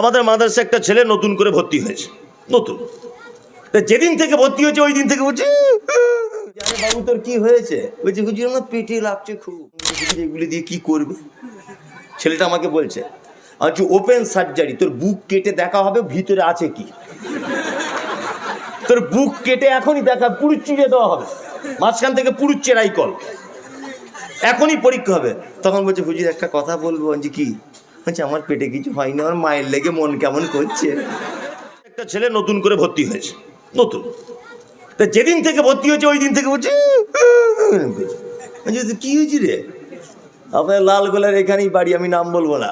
আমাদের মাদ্রাসা একটা ছেলে নতুন করে ভর্তি হয়েছে। নতুন। যেদিন থেকে ভর্তি হয়েছে, ওই দিন থেকে বলছি বাবু, তোর কি হয়েছে? বলছি আমার পেটে লাগছে খুব। এগুলি দিয়ে কি করবে? ছেলেটা আমাকে বলছে আচ্ছা ওপেন সার্জারি তোর বুক কেটে দেখা হবে, ভিতরে আছে কি? তোর বুক কেটে এখনই দেখা, পুরুষ চিড়ে দেওয়া হবে। মাঝখান থেকে পুরুষ চেরাই কল। এখনই পরীক্ষা হবে। তখন বলছে, হুজুর, একটা কথা বলব, যে কি? বলছে আমার পেটে কিছু হয়নি আমার মায়ের লেগে মন কেমন করছে একটা ছেলে নতুন করে ভর্তি হয়েছে নতুন তা যেদিন থেকে ভর্তি হয়েছে ওই দিন থেকে বলছে বলছে, "তো কি হয়েছে রে আপনার লাল গোলার এখানেই বাড়ি আমি নাম বলব না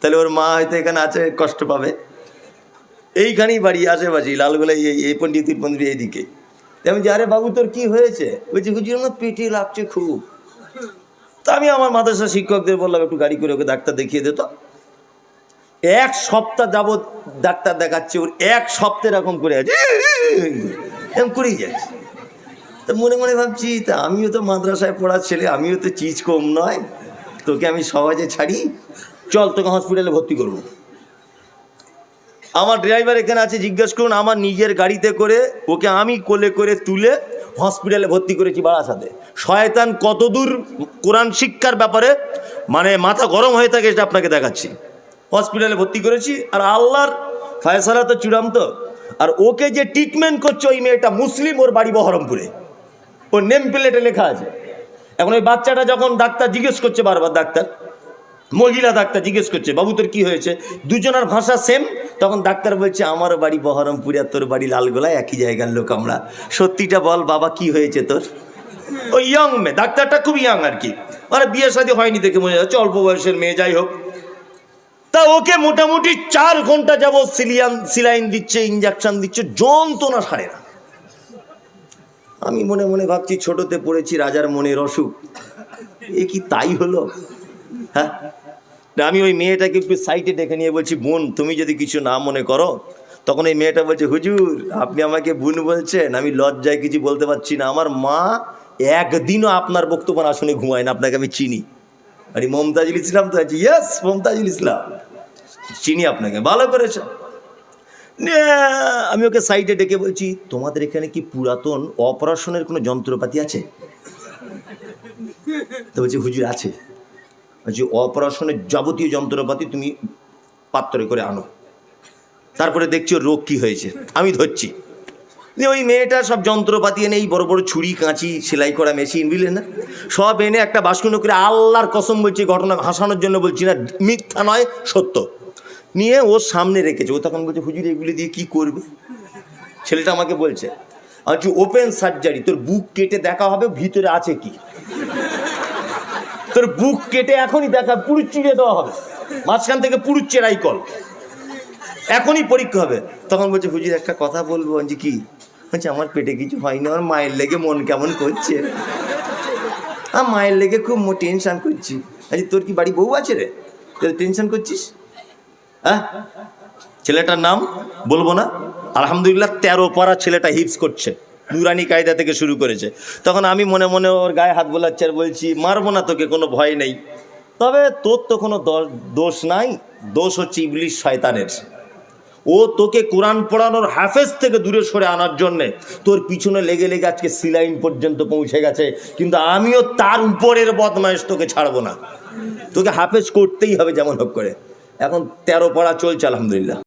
তাহলে ওর মা হয়তো এখানে আছে কষ্ট পাবে এইখানেই বাড়ি আশেপাশে লালগোলা এই এই পন্ডিতির মন্দির এইদিকে আমি যে আরে বাবু তোর কি হয়েছে বলছি হুজুর আমার পেটে লাগছে খুব তা আমি আমার মাদ্রাসা শিক্ষকদের বললাম, একটু গাড়ি করে ওকে ডাক্তার দেখিয়ে দিত এক সপ্তাহ যাবৎ ডাক্তার দেখাচ্ছে, ওর এক সপ্তাহ এরকম করে আছে। এরকম করেই যাচ্ছে। তা মনে মনে ভাবছি, তা আমিও তো মাদ্রাসায় পড়ার ছেলে, আমিও তো চিজ কম নয়। তোকে আমি সহজে ছাড়ি, চল তোকে হসপিটালে ভর্তি করব। আমার ড্রাইভার এখানে আছে, জিজ্ঞেস করুন, আমার নিজের গাড়িতে করে ওকে আমি কোলে করে তুলে হসপিটালে ভর্তি করেছি বারাসাতে। শয়তান কতদূর কোরআন শিক্ষার ব্যাপারে মানে মাথা গরম হয়ে থাকে সেটা আপনাকে দেখাচ্ছি। হসপিটালে ভর্তি করেছি আর আল্লাহর ফায়সালা তো চূড়ান্ত। আর ওকে যে ট্রিটমেন্ট করছে ওই মেয়েটা মুসলিম, ওর বাড়ি বহরমপুরে। ওর নেম প্লেটে লেখা আছে। এখন ওই বাচ্চাটা যখন ডাক্তার জিজ্ঞেস করছে বারবার, ডাক্তার, মহিলা ডাক্তার জিজ্ঞেস করছে, বাবু তোর কী হয়েছে? দুজনের ভাষা সেম তখন ডাক্তার বলছে আমার বাড়ি বহরমপুরে, আর তোর বাড়ি লালগোলায় একই জায়গার লোক আমরা। সত্যিটা বল, বাবা, কি হয়েছে তোর? ওই ইয়ং মেয়ে, ডাক্তারটা খুব ইয়ং আর কি। মানে বিয়ে শাদী হয়নি দেখে মনে যাচ্ছে, অল্প বয়সের মেয়ে, যাই হোক। তা ওকে মোটামুটি চার ঘণ্টা যাব সিলিয়ান সিলাইন দিচ্ছে ইঞ্জেকশন দিচ্ছে, যন্ত্রণা সারে না। আমি মনে মনে ভাবছি, ছোটতে পড়েছি রাজার মনের অসুখ। এ কি তাই হলো? হ্যাঁ? আমি ওই মেয়েটাকে একটু সাইডে ডেকে নিয়ে বলছি, বোন, তুমি যদি কিছু না মনে করো, তখন এই মেয়েটা বলছে, হুজুর, আপনি আমাকে বোন বলছেন, আমি লজ্জায় কিছু বলতে পারছি না। আমার মা একদিনও আপনার বক্তব্য না শুনে ঘুমায় না, আপনাকে আমি চিনি। আরে, মমতাজুল ইসলাম তো আছে। ইয়েস মমতাজুল ইসলাম। চিনি আপনাকে, ভালো করেছ। আমি ওকে সাইডে ডেকে বলছি, তোমাদের এখানে কি পুরাতন অপারেশনের কোনো যন্ত্রপাতি আছে? তো বলছি, হুজুর, আছে। যে অপারেশনের যাবতীয় যন্ত্রপাতি তুমি পাত্রে করে আনো। তারপরে দেখছি ওর রোগ কী হয়েছে। আমি ধরছি। দিয়ে ওই মেয়েটা সব যন্ত্রপাতি এনে এই বড় বড় ছুরি, কাঁচি, সেলাই করা মেশিন বুঝলেন না? সব এনে একটা বাসকুনো করে আল্লাহর কসম বলছি, ঘটনা হাসানোর জন্য বলছি না, মিথ্যা নয়, সত্য। নিয়ে ওর সামনে রেখেছে। ও তখন বলছে, হুজুর, এগুলি দিয়ে কি করবে? ছেলেটা আমাকে বলছে আচ্ছা ওপেন সার্জারি তোর বুক কেটে দেখা হবে, ভিতরে আছে কি? তোর বুক কেটে এখনই দেখা, পুরুষ চিড়ে দেওয়া হবে। মাঝখান থেকে পুরুষ চেরাই কল। এখনই পরীক্ষা হবে। তখন বলছে, হুজুর, একটা কথা বলব যে কি? বলছে, আমার পেটে কিছু হয়নি, আমার মায়ের লেগে মন কেমন করছে? আমার মায়ের লেগে খুব টেনশন করছি। আচ্ছা তোর কি বাড়ি বউ আছে রে? তোর টেনশন করছিস? হ্যাঁ ছেলেটার নাম বলব না? আলহামদুলিল্লাহ, তেরো পারা ছেলেটা হিপস করছে। নুরানি কায়দা থেকে শুরু করেছে। তখন আমি মনে মনে ওর গায়ে হাত বোলাচ্ছি আর বলছি, মারবো না তোকে, কোনো ভয় নেই। তবে তোর তো কোনো দোষ নাই, দোষ হচ্ছে ইবলিশ শয়তানের। ও তোকে কোরআন পড়ানোর হাফেজ থেকে দূরে সরে আনার জন্যে তোর পিছনে লেগে লেগে আজকে সিলাইন পর্যন্ত পৌঁছে গেছে, কিন্তু আমিও তার উপরের বদমাইশ তোকে ছাড়বো না। তোকে হাফেজ করতেই হবে যেমন হোক করে। এখন তেরো পড়া চলছে, আলহামদুলিল্লাহ।